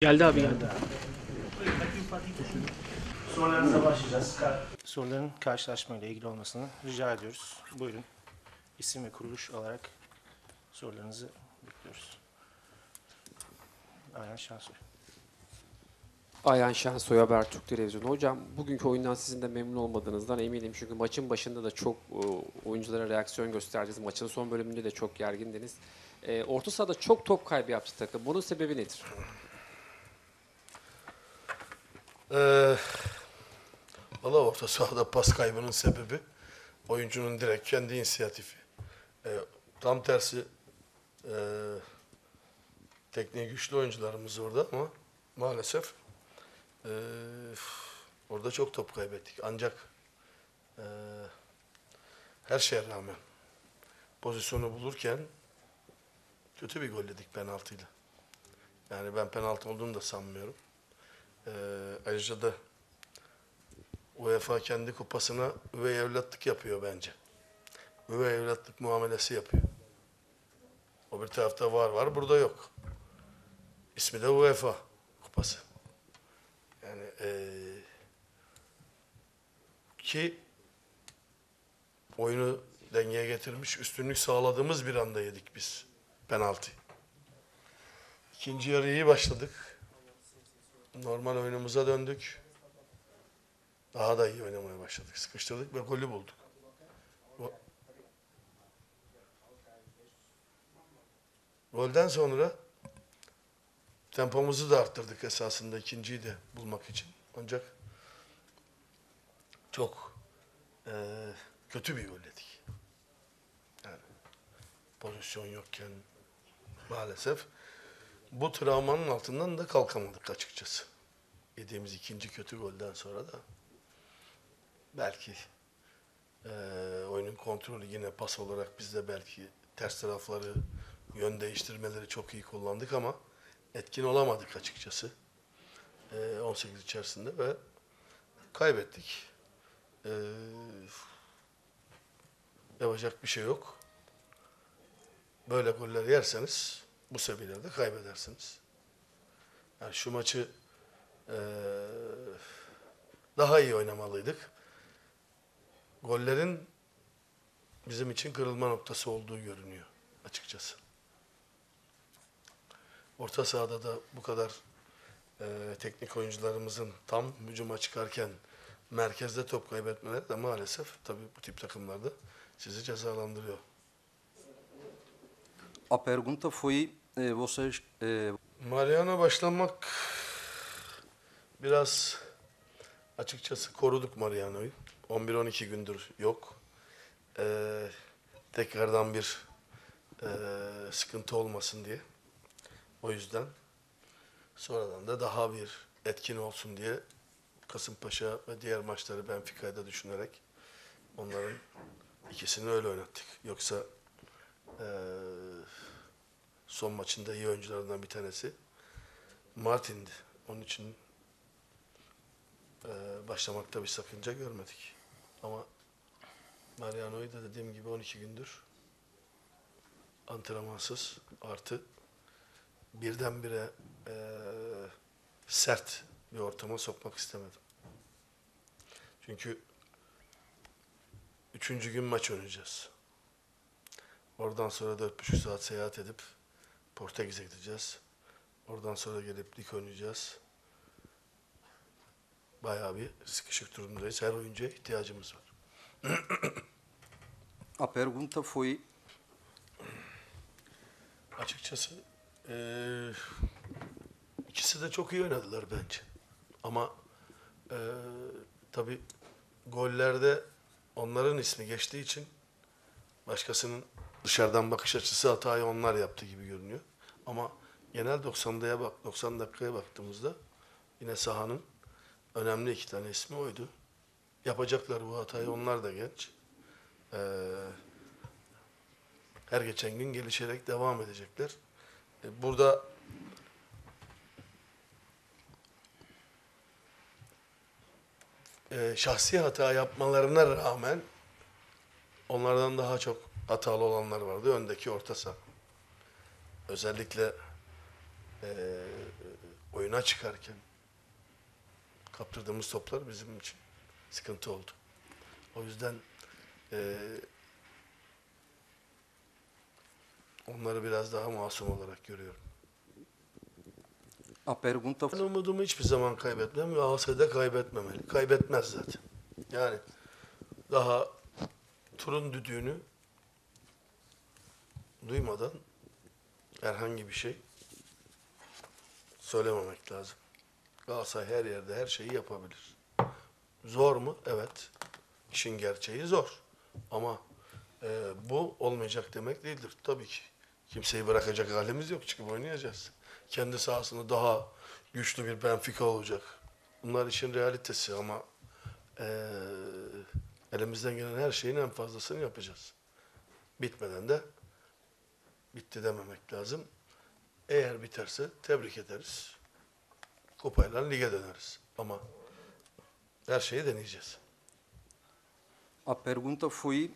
Geldi abi geldi. Sorularınıza başlayacağız. Soruların karşılaşmayla ilgili olmasını rica ediyoruz. Buyurun. İsim ve kuruluş olarak sorularınızı bekliyoruz. Ayhan Şansoy. Ayhan Şensoy Habertürk Televizyonu. Hocam bugünkü oyundan sizin de memnun olmadığınızdan eminim. Çünkü maçın başında da çok e, oyunculara reaksiyon gösterdiniz. Maçın son bölümünde de çok gergindiniz. E, orta sahada çok top kaybı yaptı takım. Bunun sebebi nedir? Ee, Valla orta sahada pas kaybının sebebi oyuncunun direkt kendi inisiyatifi. Ee, tam tersi e, tekniği güçlü oyuncularımız orada ama maalesef e, orada çok top kaybettik. Ancak e, her şeye rağmen pozisyonu bulurken kötü bir gol yedik penaltıyla. Yani ben penaltı olduğunu da sanmıyorum. Ee, ayrıca da UEFA kendi kupasına üvey evlatlık yapıyor bence. Üvey evlatlık muamelesi yapıyor. O bir tarafta var var, burada yok. İsmi de UEFA kupası. Yani ee, ki oyunu dengeye getirmiş, üstünlük sağladığımız bir anda yedik biz penaltı. İkinci yarı iyi başladık. Normal oyunumuza döndük. Daha da iyi oynamaya başladık. Sıkıştırdık ve golü bulduk. Go- Golden sonra tempomuzu da arttırdık esasında ikinciyi de bulmak için. Ancak çok eee, kötü bir gol yedik. Yani pozisyon yokken maalesef bu travmanın altından da kalkamadık açıkçası. Yediğimiz ikinci kötü golden sonra da belki eee, oyunun kontrolü yine pas olarak biz de belki ters tarafları yön değiştirmeleri çok iyi kullandık ama etkin olamadık açıkçası. Eee, 18 içerisinde ve kaybettik. Eee, yapacak bir şey yok. Böyle goller yerseniz bu seviyelerde kaybedersiniz. Yani şu maçı eee, daha iyi oynamalıydık. Gollerin bizim için kırılma noktası olduğu görünüyor açıkçası. Orta sahada da bu kadar eee, teknik oyuncularımızın tam hücuma çıkarken merkezde top kaybetmeleri de maalesef tabii bu tip takımlarda sizi cezalandırıyor. A pergunta foi: eh, vocês. eh, Mariano başlamak biraz açıkçası koruduk Mariano'yu. 11-12 gündür yok. Ee, tekrardan bir ee, sıkıntı olmasın diye. O yüzden sonradan da daha bir etkin olsun diye Kasımpaşa ve diğer maçları Benfica'yı da düşünerek onların ikisini öyle oynattık. Yoksa ee, son maçında iyi oyuncularından bir tanesi Martin'di. Onun için e, başlamakta bir sakınca görmedik. Ama Mariano'yu da dediğim gibi 12 gündür antrenmansız artı birdenbire e, sert bir ortama sokmak istemedim. Çünkü üçüncü gün maç oynayacağız. Oradan sonra dört buçuk saat seyahat edip Portekiz'e gideceğiz. Oradan sonra gelip lig oynayacağız. Bayağı bir sıkışık durumdayız. Her oyuncuya ihtiyacımız var. a pergunta foi: Açıkçası eee, ikisi de çok iyi oynadılar bence. Ama eee tabii gollerde onların ismi geçtiği için başkasının dışarıdan bakış açısı hatayı onlar yaptı gibi görünüyor. Ama genel 90'daya bak 90 dakikaya baktığımızda yine sahanın önemli iki tane ismi oydu. Yapacaklar bu hatayı onlar da genç. Eee her geçen gün gelişerek devam edecekler. E, Burada e, şahsi hata yapmalarına rağmen onlardan daha çok hatalı olanlar vardı. Öndeki orta saha. Özellikle e, oyun oyuna çıkarken kaptırdığımız toplar bizim için sıkıntı oldu. O yüzden eee, onları biraz daha masum olarak görüyorum. A pergunta Ben umudumu hiçbir zaman kaybetmem ve AS'de kaybetmemeli. Kaybetmez zaten. Yani daha turun düdüğünü duymadan herhangi bir şey söylememek lazım. Galatasaray her yerde her şeyi yapabilir. Zor mu? Evet. İşin gerçeği zor. Ama e, bu olmayacak demek değildir. Tabii ki. Kimseyi bırakacak halimiz yok. Çıkıp oynayacağız. Kendi sahasında daha güçlü bir Benfica olacak. Bunlar işin realitesi ama e, elimizden gelen her şeyin en fazlasını yapacağız. Bitmeden de bitti dememek lazım. Eğer biterse tebrik ederiz. Kupayla lige döneriz. Ama her şeyi deneyeceğiz. A pergunta foi